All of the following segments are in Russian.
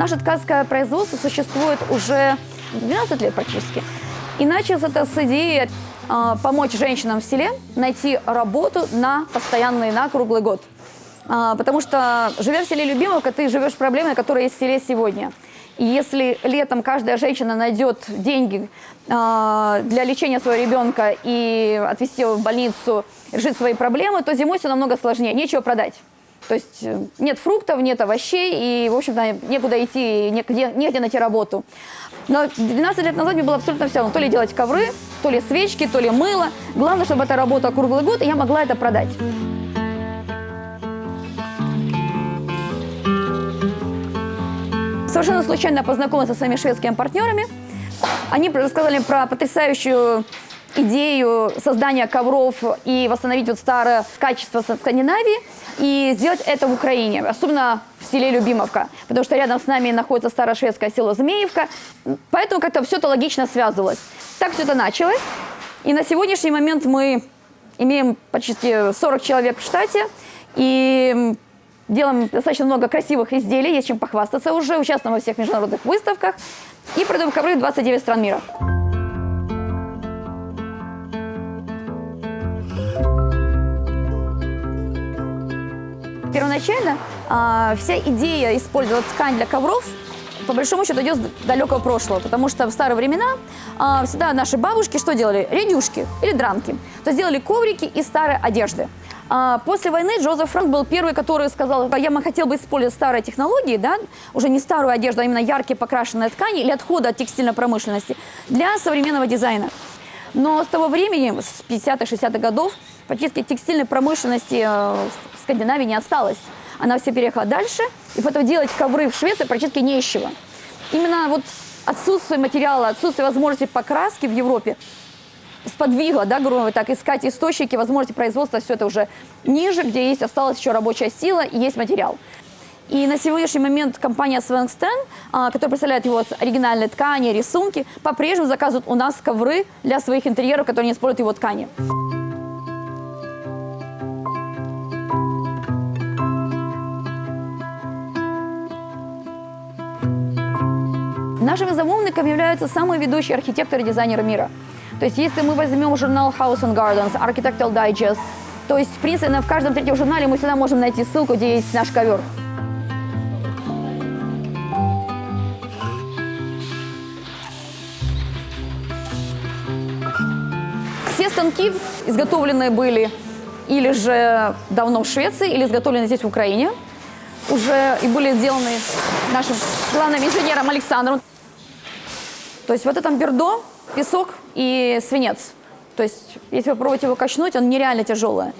Наше ткацкое производство существует уже 12 лет практически. И началось это с идеи э, помочь женщинам в селе найти работу на постоянный, на круглый год. А, потому что, живя в селе Любимовка, ты живешь проблемой, которая есть в селе сегодня. И если летом каждая женщина найдет деньги э, для лечения своего ребенка и отвезти его в больницу, решить свои проблемы, то зимой все намного сложнее, нечего продать. То есть э, нет фруктов, нет овощей, и, в общем-то, некуда идти, негде, негде найти работу. Но 12 лет назад мне было абсолютно все равно. То ли делать ковры, то ли свечки, то ли мыло. Главное, чтобы это работало круглый год, и я могла это продать. Совершенно случайно познакомилась со своими шведскими партнерами. Они рассказали про потрясающую идею создания ковров и восстановить вот старое качество Скандинавии и сделать это в Украине, особенно в селе Любимовка, потому что рядом с нами находится старое шведское село Змеевка, поэтому как-то все это логично связывалось. Так все это началось, и на сегодняшний момент мы имеем почти 40 человек в штате, и делаем достаточно много красивых изделий, есть чем похвастаться уже, участвуем во всех международных выставках и продаем ковры в 29 стран мира. Первоначально а, вся идея использовать ткань для ковров по большому счету идет с далекого прошлого, потому что в старые времена а, всегда наши бабушки что делали? Редюшки или дранки. То есть делали коврики из старой одежды. А, после войны Джозеф Франк был первый, который сказал, я хотел бы использовать старые технологии, да, уже не старую одежду, а именно яркие покрашенные ткани или отходы от текстильной промышленности для современного дизайна. Но с того времени, с 50-х, 60-х годов, практически текстильной промышленности э, в Скандинавии не осталось. Она все переехала дальше, и поэтому делать ковры в Швеции практически не из чего. Именно вот отсутствие материала, отсутствие возможности покраски в Европе сподвигло, да, грубо говоря, так, искать источники возможности производства, все это уже ниже, где есть, осталась еще рабочая сила и есть материал. И на сегодняшний момент компания Свенгстен, а, которая представляет его оригинальные ткани, рисунки, по-прежнему заказывает у нас ковры для своих интерьеров, которые не используют его ткани. Нашими замовниками являются самые ведущие архитекторы и дизайнеры мира. То есть если мы возьмем журнал House and Gardens, Architectural Digest, то есть, в принципе, в каждом третьем журнале мы всегда можем найти ссылку, где есть наш ковер. Все станки изготовлены были или же давно в Швеции, или изготовлены здесь, в Украине. Уже и были сделаны нашим главным инженером Александром. То есть вот это бердо, песок и свинец. То есть если попробовать его качнуть, он нереально тяжелый.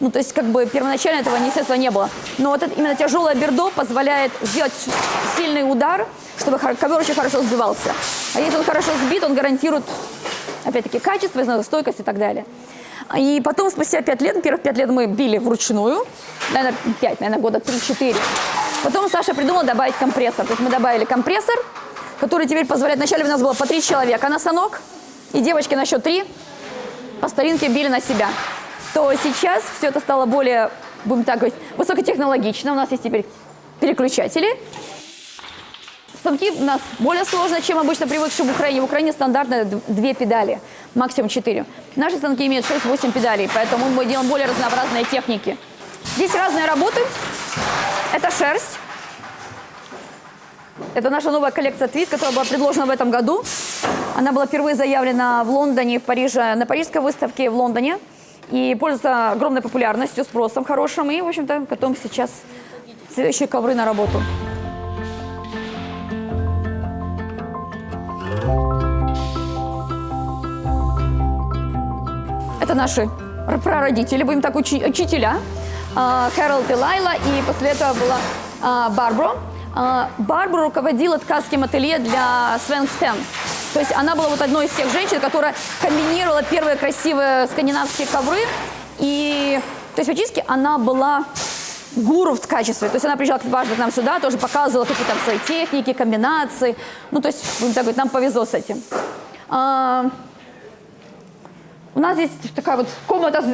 Ну, то есть, как бы первоначально этого, естественно, не было. Но вот это, именно тяжелое бердо позволяет сделать сильный удар, чтобы ковер очень хорошо сбивался. А если он хорошо сбит, он гарантирует, опять-таки, качество, стойкость и так далее. И потом, спустя пять лет, первых пять лет мы били вручную, наверное, пять, наверное, года три-четыре. Потом Саша придумал добавить компрессор. То есть мы добавили компрессор, который теперь позволяет... Вначале у нас было по три человека на станок, и девочки на счет три по старинке били на себя. То сейчас все это стало более, будем так говорить, высокотехнологично. У нас есть теперь переключатели. Станки у нас более сложные, чем обычно привыкшие в Украине. В Украине стандартно две педали, максимум четыре. Наши станки имеют 6-8 педалей, поэтому мы делаем более разнообразные техники. Здесь разные работы. Это шерсть. Это наша новая коллекция твит, которая была предложена в этом году. Она была впервые заявлена в Лондоне, в Париже, на парижской выставке в Лондоне. И пользуется огромной популярностью, спросом хорошим. И, в общем-то, готовим сейчас следующие ковры на работу. Это наши прародители, будем так, учи учителя. А, Хэролд и Лайла, и после этого была а, А, Барбара руководила ткацким ателье для Свенгстен. То есть она была вот одной из тех женщин, которая комбинировала первые красивые скандинавские ковры. И, то есть фактически она была гуру в качестве. То есть она приезжала дважды к нам сюда, тоже показывала какие-то там свои техники, комбинации. Ну, то есть, будем так говорить, нам повезло с этим. А, У нас здесь такая вот комната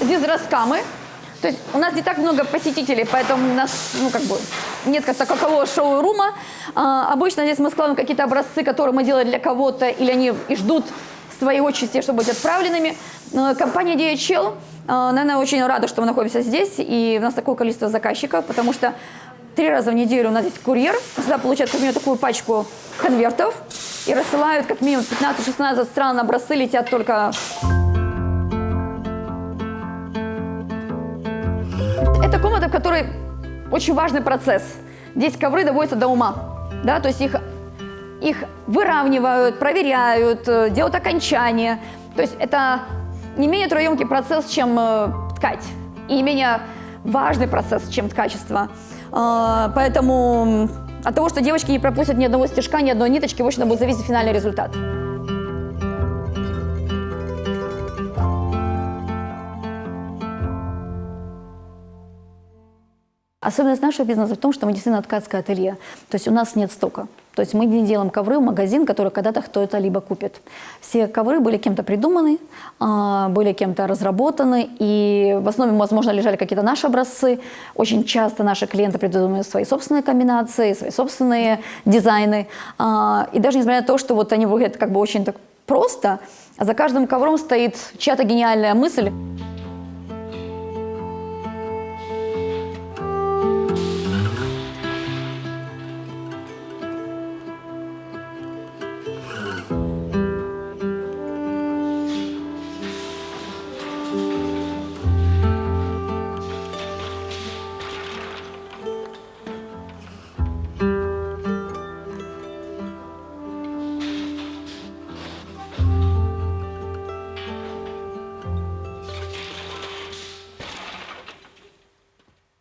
с дизраскамы. То есть у нас не так много посетителей, поэтому у нас, ну, как бы, нет как такового шоу-рума. А, обычно здесь мы складываем какие-то образцы, которые мы делаем для кого-то, или они и ждут своей очереди, чтобы быть отправленными. Но компания DHL, а, наверное, очень рада, что мы находимся здесь, и у нас такое количество заказчиков, потому что три раза в неделю у нас здесь курьер, всегда получают как минимум такую пачку конвертов и рассылают как минимум 15-16 стран, образцы летят только Это комната, в которой очень важный процесс. Здесь ковры доводятся до ума. Да? То есть их, их выравнивают, проверяют, э, делают окончания. То есть это не менее трудоемкий процесс, чем э, ткать. И не менее важный процесс, чем ткачество. Э, поэтому м, от того, что девочки не пропустят ни одного стежка, ни одной ниточки, в общем, будет зависеть финальный результат. Особенность нашего бизнеса в том, что мы действительно ткацкое ателье. То есть у нас нет стока. То есть мы не делаем ковры в магазин, который когда-то кто-то либо купит. Все ковры были кем-то придуманы, а, были кем-то разработаны, и в основе, возможно, лежали какие-то наши образцы. Очень часто наши клиенты придумывают свои собственные комбинации, свои собственные дизайны. А, И даже несмотря на то, что вот они выглядят как бы очень так просто, за каждым ковром стоит чья-то гениальная мысль.